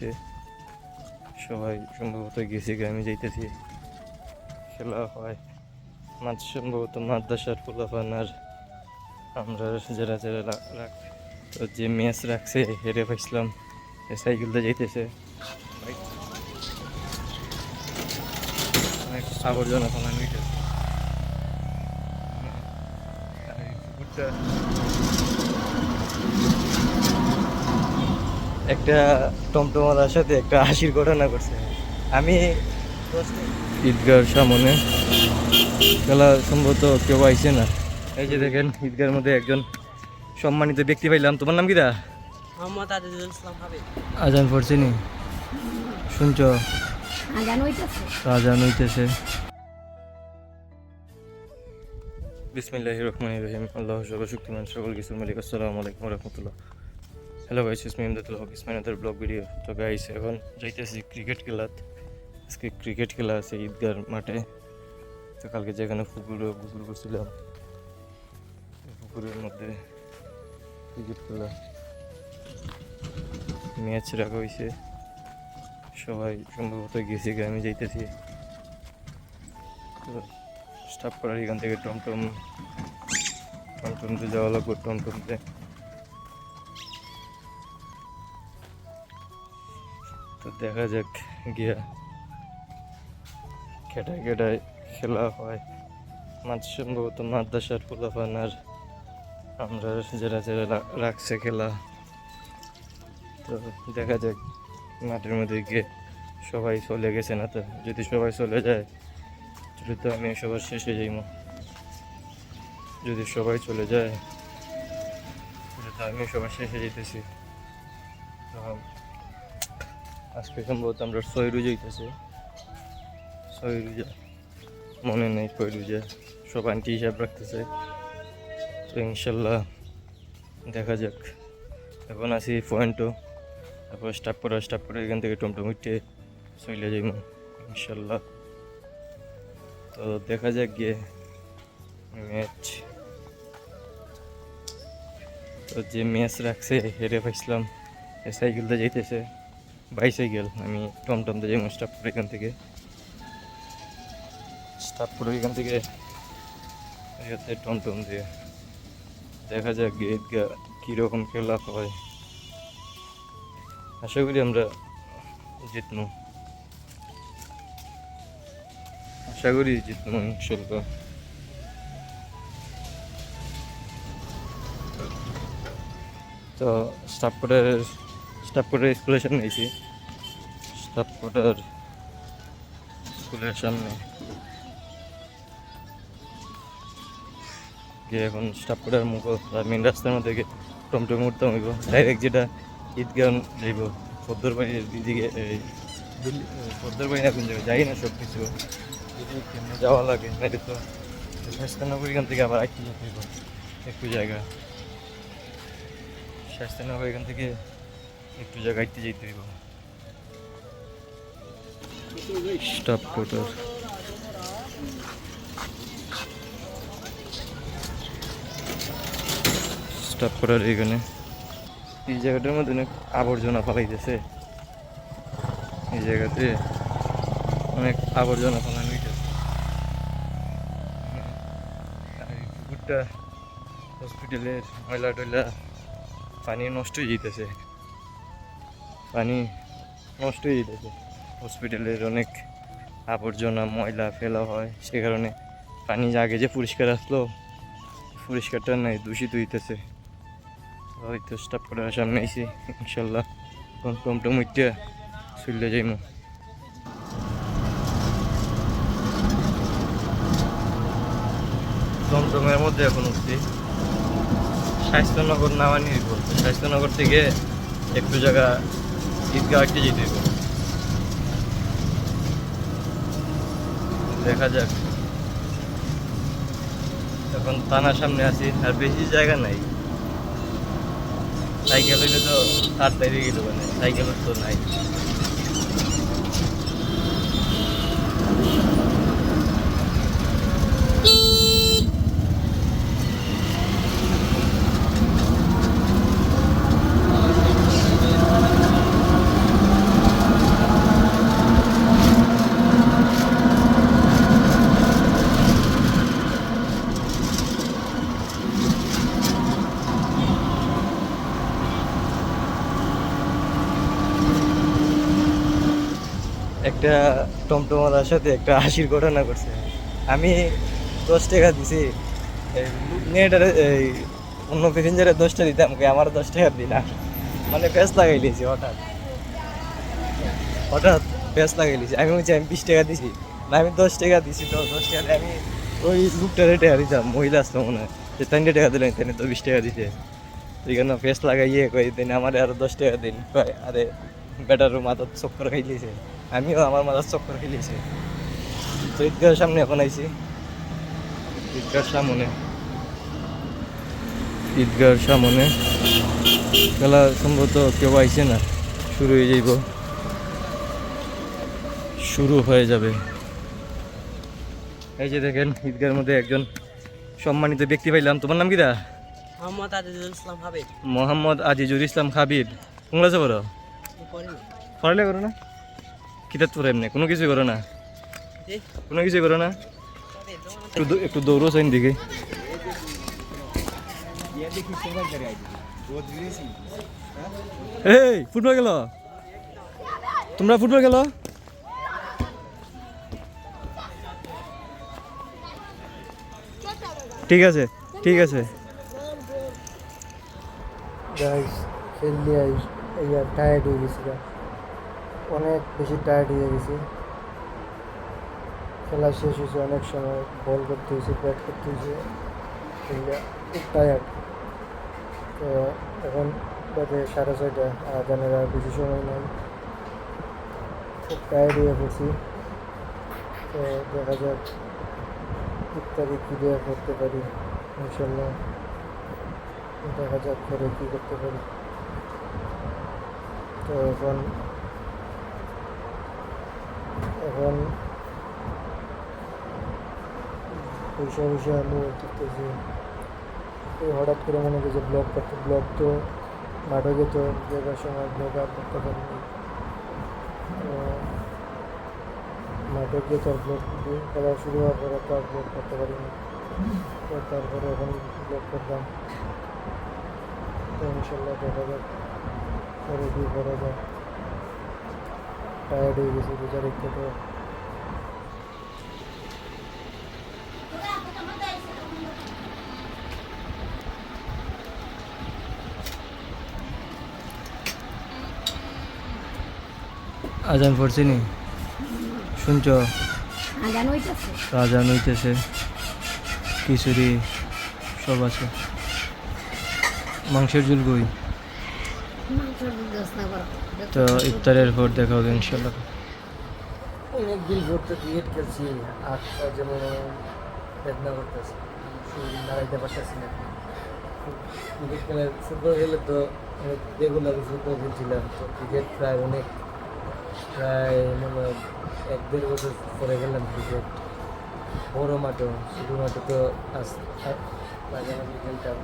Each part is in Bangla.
হয়েছে। সবাই সম্ভবত গেছে আমি যাইতেছি। খেলা হয়। মাছ সম্ভবত মাদ্রাসার পোলাপান আর আমরা যারা যারা রাখ তো যে ম্যাচ রাখছে, হেরে পাইছিলাম সাইকেলটা যাইতেছে। অনেক আবর্জনা ফেলানো পুকুরটা একটা টমটমালার সাথে একটা হাসির ঘটনা করছে আমি ঈদগার সামনে খেলা সম্ভবত কেউ আইছে না। এই যে দেখেন ঈদগার মধ্যে একজন সম্মানিত ব্যক্তি পাইলাম। তোমার নাম কিরা মোহাম্মদ আজিজুল ইসলাম হাবিব। আজান পড়ছে নি? শুনছ? আজান হইতাছে। আজান হইতেছে। বিসমিল্লাহ রহমান রহিম। আল্লাহ সকল শক্তিমান সকল কিছুর মালিক। আসসালামু আলাইকুম রহমতুল্লাহ। Hello guys it's me Imdadul Haque is mine other blog video তো গাইস এখন যাইতেছি ক্রিকেট খেলাত আজকে ক্রিকেট খেলা আছে ঈদগার মাঠে। তো কালকে যেখানে পুকুর পুকুর করছিলাম পুকুরের মধ্যে ক্রিকেট খেলা। ম্যাচ রাখা হয়েছে সবাই সম্ভবত গেছে আমি যাইতেছি। তো স্টাফ করার এখান থেকে টমটম, টমটমতে যাওয়া লাগবে টমটমতে। তো দেখা যাক গিয়া কেটায় কেটায় খেলা হয়। মাঝ সম্ভবত মাদ্রাসার পোলাপান আর আমরা যারা যারা রাখছে খেলা। তো দেখা যাক মাঠের মধ্যে গিয়ে সবাই চলে গেছে না তো? যদি সবাই চলে যায় তাহলে তো আমি সবার শেষে যাইব। যদি সবাই চলে যায় তাহলে তো আমি সবার শেষে যেতেছি আজকে সম্ভবত আমরা ছয় রুজা হইতেছে। ছয় রুজা মনে নেই কয় রুজা সব আন্টি হিসাব রাখতেছে। তো ইনশাল্লাহ দেখা যাক। এখন আছি পয়েন্টও। তারপর স্টাফ করা স্টাফ করে এখান থেকে টমটম উঠে চলে যাইব ইনশাল্লাহ। তো দেখা যাক গিয়ে ম্যাচ তো যে ম্যাচ রাখছে, হেরে পাইছিলাম সাইকেলটা যাইতেছে। বাইসাইকেল আমি টমটমতে স্টাফ করে এখান থেকে। স্টাফ করে এখান থেকে এখানে টমটম দিয়ে। দেখা যাক ঈদগা কীরকম খেলা হয়। আশা করি আমরা জিতবো। আশা করি জিতবো ইনশাল্লাহ তো স্টাফ কোটার স্টাফ কোটার স্কুলের সামনে এসেছি স্টাফ কোটার স্কুলের সামনে গিয়ে এখন স্টাফ কোটার মুখ মেন রাস্তার মধ্যে গিয়ে টমটম উঠতে হইব। ডাইরেক্ট যেটা ঈদগাহ যাইব পদ্মর বাড়ির দিকে এই দিল্লি পদ্মর বাড়ি না কোন জায়গায় যাই না সব কিছু যাওয়া লাগে, নাইলে তো স্বাস্থ্যনগর এখান থেকে আবার আইতে যেতে একটু জায়গা। স্বাস্থ্যনগর এখান থেকে একটু জায়গা আইতে যেতে হইব। স্টাফ কোটার স্টাফ করার এখানে। এই জায়গাটার মধ্যে অনেক আবর্জনা ফালাইতেছে। এই জায়গাতে অনেক আবর্জনা ফালানো হইতেছে। হসপিটালের ময়লা টয়লা পানি নষ্ট হয়ে যেতেছে পানি নষ্ট হয়ে যেতেছে হসপিটালের অনেক আবর্জনা, ময়লা ফেলা হয়, সে কারণে পানি আগে যে পরিষ্কার আসলো, পরিষ্কারটা নাই, দূষিত হইতেছে। হয়তো স্টাফ করে সামনে আইসি ইনশাল্লাহ। কম কম টমিটা চলে যাইমু। টমটমের মধ্যে এখন উঠছি। স্বাস্থ্যনগর নামানি বলতে, স্বাস্থ্যনগর থেকে একটু জায়গা ঈদগাহ আটকে যেতে দেখা যাক। এখন থানার সামনে আছি, আর বেশি জায়গা নাই। সাইকেল হইলে তো তাড়াতাড়ি গেল মানে সাইকেলের তো নাই। একটা টমটমালার সাথে একটা হাসির ঘটনা করছে। আমি দশ টাকা দিছি। মেয়েটারে, এই অন্য প্যাসেঞ্জারের দশটা দিতাম কে আমার দশ টাকা দিই না। মানে প্যাস লাগাই দিয়েছি, হঠাৎ। হঠাৎ প্যাস লাগাই দিয়েছি। আমি বলছি, আমি বিশ টাকা দিছি। না, আমি দশ টাকা দিছি, তো দশ টাকা আমি ওই লোকটারে টাকা দিতাম, মহিলা আসতো মনে হয়। যে, তিনটে টাকা দিলেন তিনি তো বিশ টাকা দিছে। জন্য পেস লাগাইয়ে কই দিন আমার আরও দশ টাকা দিন। আরে, বেটার মাথার চক্কর খাইলিছে আমিও আমার মাথার চক্কর খাইলিছে তো ঈদগাহের সামনে এখন আইছি। ঈদগাহের সামনে। ঈদগাহের সামনে। খেলা সম্ভবত কেউ আইছে না শুরু হয়ে যাইব। শুরু হয়ে যাবে। এই যে দেখেন ঈদগাহের মধ্যে একজন সম্মানিত ব্যক্তি পাইলাম। তোমার নাম কি দা মোহাম্মদ আজিজুল ইসলাম হাবিব। মোহাম্মদ আজিজুল ইসলাম খাবির কোনগুলো আছে বলো পড়ি পড়ালে করো না? কিতাব তোর এমনি? কোনো কিছু করো না। জি কোনো কিছু করো না? তবে তোমার একটু দৌ- একটু দৌড়ো চাইন দিকে এই ফুটবল গেল তোমরা ফুটবল গেল ঠিক আছে ঠিক আছে। গাইস খেললে ইয়া টায়ার্ড হয়ে গেছি। গা। অনেক বেশি টায়ার্ড হয়ে গেছি। খেলা শেষ হয়েছে, অনেক সময় বল করতে হয়েছে ব্যাট করতে হয়েছে খুব টায়ার্ড তো এখন বাজে সাড়ে ছয়টা আজানের আর বেশি সময় নাই। খুব টায়ার্ড হয়ে পড়ছি। তো দেখা যাক ইত্যাদি কী দেওয়া করতে পারি ইনশাল্লাহ দেখা যাক করে কী করতে পারি। তো এখন এখন পয়সা পয়সা আমি করতেছি? এই হঠাৎ করে মনে করি যে ব্লগ করতে ব্লগ তো মাঠে যেত যাবার সময় ব্লগ আর করতে পারিনি। মাঠে গিয়ে তো ব্লগ করা শুরু হওয়ার পরে তো আর ব্লগ করতে পারিনি। তারপরে এখন ব্লগ করলাম। ইনশাল্লাহ দেখা যাক, পরে কী করা যায় টায়ার্ড হয়ে গেছি রোজা রেখে তো আজান পড়ছি নি? শুনছ? আজান হইতেছে। খিচুড়ি সব আছে। মাংসের ঝুল করো তো ইফতারের ভোট দেখা হবে ইনশাল্লাহ অনেক দিন পর তো ক্রিকেট খেলছি আটটা যেমন বেদনা করতেছে নাড়াইতে পারতেছি না। ক্রিকেট খেলে ফুটবল খেলে তো রেগুলার ফুটবল খেলছিলাম, তো ক্রিকেট প্রায় অনেক, প্রায় মনে এক দেড় বছর পরে গেলাম ক্রিকেট। বড় মাঠে ছোটো মাঠে তো আস আ- মাঝামাঝি খেলতাম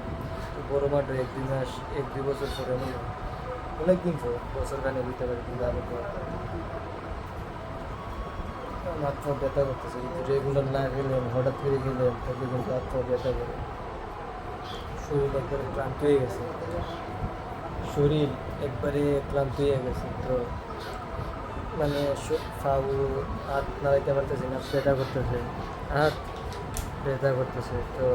বড় মাঠে এক দুই মাস, এক দুই বছর পরে মনে অনেক দিন পর বছর গানে দিতে পারি, কিন্তু আরও মাত্র ব্যথা করতেছে, কিন্তু রেগুলার না গেলেন হঠাৎ করে গেলেন তাহলে কিন্তু মাত্র ব্যথা করে। শরীর একবারে ক্লান্ত হয়ে গেছে। শরীর একবারে ক্লান্ত হয়ে গেছে, তো মানে ফাউ হাত নাড়াইতে পারতেছি না, ব্যথা করতেছে, হাত ব্যথা করতেছে, তো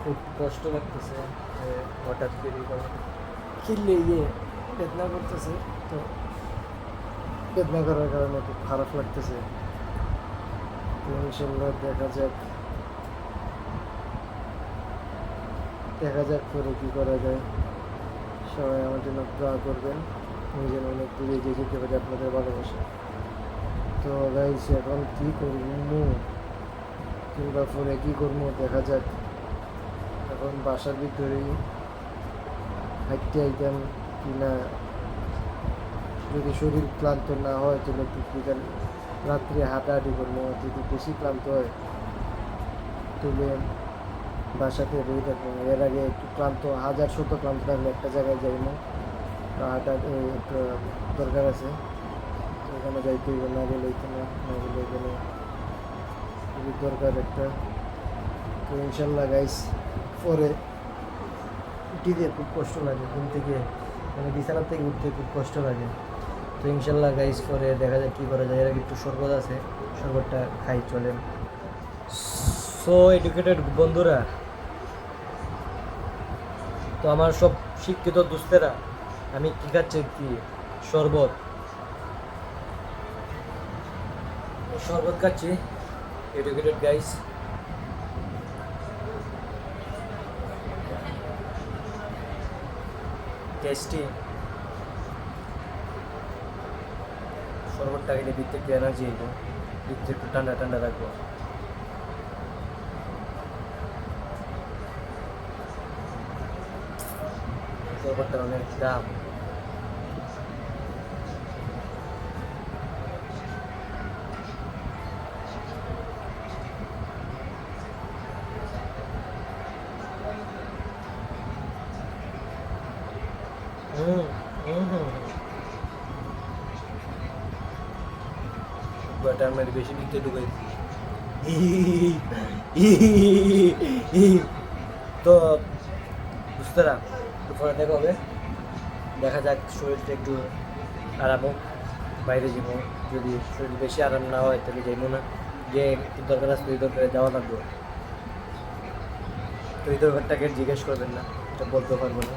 খুব কষ্ট লাগতেছে হঠাৎ করে খেললে ইয়ে বেদনা করতেছে, তো বেদনা করার কারণে খুব খারাপ লাগতেছে। দেখা যাক দেখা যাক পরে কী করা যায়। সবাই আমার জন্য দোয়া করবেন, আমি যেন অনেক দূরে এগিয়ে যেতে পারি আপনাদের ভালোবাসা। তো গাইস এখন কী করব? কিংবা ফোনে কী করব? দেখা যাক। এখন বাসার ভিতরেই। হাঁটতে আইতাম কি না? যদি শরীর ক্লান্ত না হয়, তাহলে বিকাল রাত্রে হাঁটাহাঁটি করব যদি বেশি ক্লান্ত হয়, তাহলে বাসাতে রয়ে থাকব এর আগে একটু ক্লান্ত, হাজার শত ক্লান্ত থাকলে একটা জায়গায় যাই না হাঁটা একটা দরকার আছে। ওখানে যাইতে হইবে, না গেলে না না গেলে এখানে খুবই দরকার একটা। তো ইনশাল্লাহ গাইস পরে উঠিতে খুব কষ্ট লাগে, ঘুম থেকে মানে বিছানার থেকে উঠতে খুব কষ্ট লাগে। তো ইনশাল্লাহ গাইস করে দেখা যায় কী করা যায়। এর আগে একটু শরবত আছে, শরবতটা খাই, চলেন। সো এডুকেটেড বন্ধুরা, তো আমার সব শিক্ষিত দুস্তেরা, আমি কী খাচ্ছি কি শরবত? শরবত খাচ্ছি এডুকেটেড গাইস টেস্টি শরবতটা খেলে দিতে একটু এনার্জি হইব দিতে একটু ঠান্ডা ঠান্ডা রাখব শরবতটা অনেক দাম বাটার মেরে বেশি ভিতরে ঢুকাই তো বুঝতে না পরে দেখা হবে। দেখা যাক শরীরটা একটু আরাম হোক, বাইরে যাব। যদি শরীর বেশি আরাম না হয়, তাহলে যাইবো না। যে একটু দরকার আছে ওই দরকারে যাওয়া লাগবে। তো এই দরকারটাকে জিজ্ঞেস করবেন না, এটা বলতে পারব না।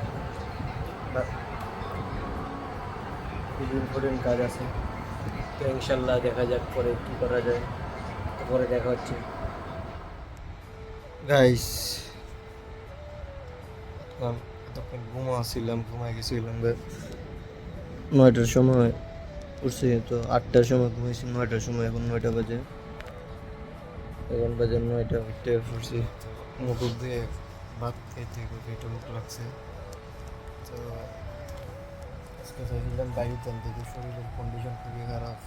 বা ইম্পর্টেন্ট কাজ আছে। তো ইনশাল্লাহ দেখা যাক পরে কী করা যায়। পরে দেখা হচ্ছে। গাইস তখন ঘুমাছিলাম ঘুমাই গেছিলাম নয়টার সময় উঠছি তো আটটার সময় ঘুমাইছি নয়টার সময় এখন নয়টা বাজে। এখন বাজে নয়টা উঠতে পড়ছি। মুখ দিয়ে ভাত খুব পেটে মুখ লাগছে। তো আজকে চাইছিলাম বাইরে তেল থেকে শরীরের কন্ডিশন খুবই খারাপ।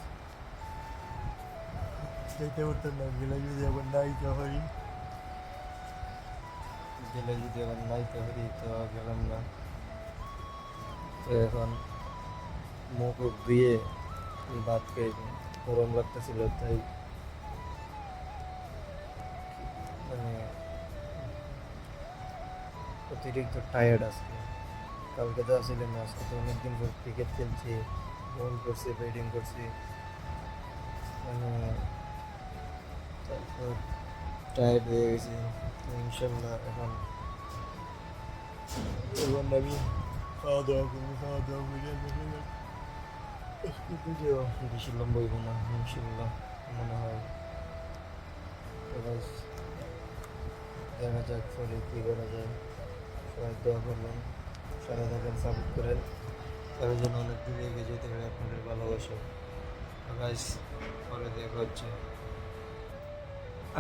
খাইতে পারতাম না গেলে যদি আবার নাইতে পারি গেলে যদি আবার নাইতে পারি তো গেলাম না। তো এখন মুখ ধুয়ে ভাত খেয়ে গরম লাগতেছিল তাই মানে অতিরিক্ত টায়ার্ড আজকে কালকে তো আসলে না, আজকে তো অনেকদিন পর ক্রিকেট খেলছি বল করছি ব্যাটিং করছি। মানে তারপর টায়ার্ড হয়ে গেছি ইনশাল্লাহ এখন এখন আমি খাওয়া দাওয়া করব খাওয়া দাওয়া করে ভিডিও বেশি লম্বা হইব না, ইনশাল্লাহ মনে হয়। দেখা যাক পরে কী করা যায়। সবাই দোয়া করবেন। সারা থাকেন সাপোর্ট করেন। তার জন্য অনেক দূরে এগিয়ে যেতে পারে আপনাদের ভালোবাসা। গাইস পরে দেখা হচ্ছে।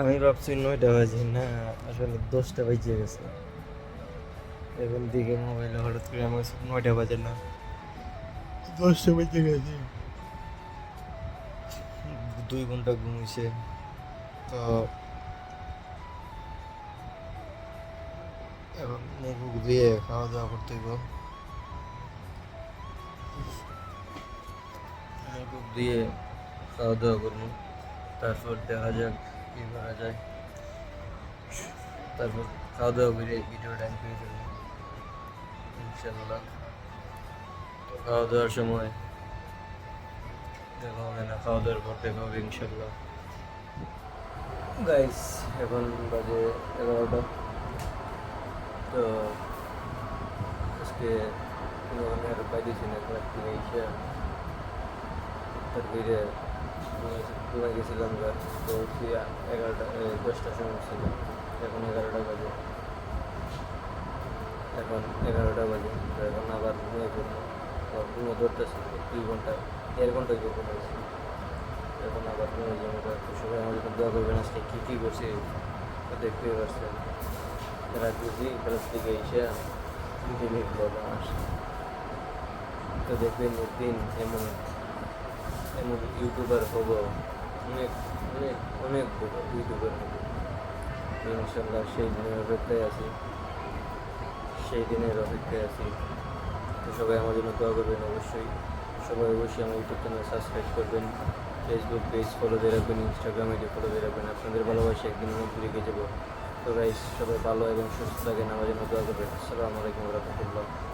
আমি ভাবছি নয়টা বাজে না আসলে দশটা বাজে গেছে। এখন দিকে মোবাইলে হঠাৎ করে আমার কাছে নয়টা বাজে না। দশটা বাজে গেছে। দুই ঘণ্টা ঘুমিয়েছে তো এখন মুখ দিয়ে খাওয়া দাওয়া করতে হইব। মুখ দিয়ে খাওয়া দাওয়া করব। তারপর দেখা যাক কী করা যায়। তারপর খাওয়া দাওয়া করে ভিডিওটা আমি করে দেবো। ইনশাল্লাহ খাওয়া দাওয়ার সময় দেখা হবে না, খাওয়া দাওয়ার পর দেখা হবে ইনশাল্লাহ গাইস এখন বাজে এগারোটা। তো আজকে কোনো আমি আর পাইতেছি না ক্লাস থেকে এসে তার বাইরে গেছিলাম তো উঠছি এগারোটা দশটার সময় ছিল এখন এগারোটা বাজে। এখন এগারোটা বাজে এখন আবার ঘুমিয়ে পড়ব আবার ঘুমিয়ে ধরতেছি দুই ঘণ্টা, দেড় ঘণ্টা গিয়ে ঘুমাইছি এখন আবার ঘুমিয়ে যাব সবাই আমার জন্য দোয়া করবেন আজকে কী কী করছি দেখতেই পারছেন। বুঝি ক্লাস থেকে এসে ডিলিট করব আসে তো দেখবেন একদিন এমন এমন ইউটিউবার হব, অনেক অনেক অনেক বড় ইউটিউবার হব। ইনশাল্লাহ সেই দিনের অপেক্ষায় আছি। সেই দিনের অপেক্ষায় আছি। তো সবাই আমার জন্য দোয়া করবেন অবশ্যই। সবাই অবশ্যই আমার ইউটিউব চ্যানেল সাবস্ক্রাইব করবেন। ফেসবুক পেজ ফলো দিয়ে রাখবেন ইনস্টাগ্রাম আইডি ফলো দিয়ে রাখবেন। আপনাদের ভালোবাসা একদিন অনেক দূরে যাব। তো গাইস সবাই ভালো এবং সুস্থ থাকেন আমার জন্য দোয়া করবেন। আসসালামু আলাইকুম রহমতুল্লাহ।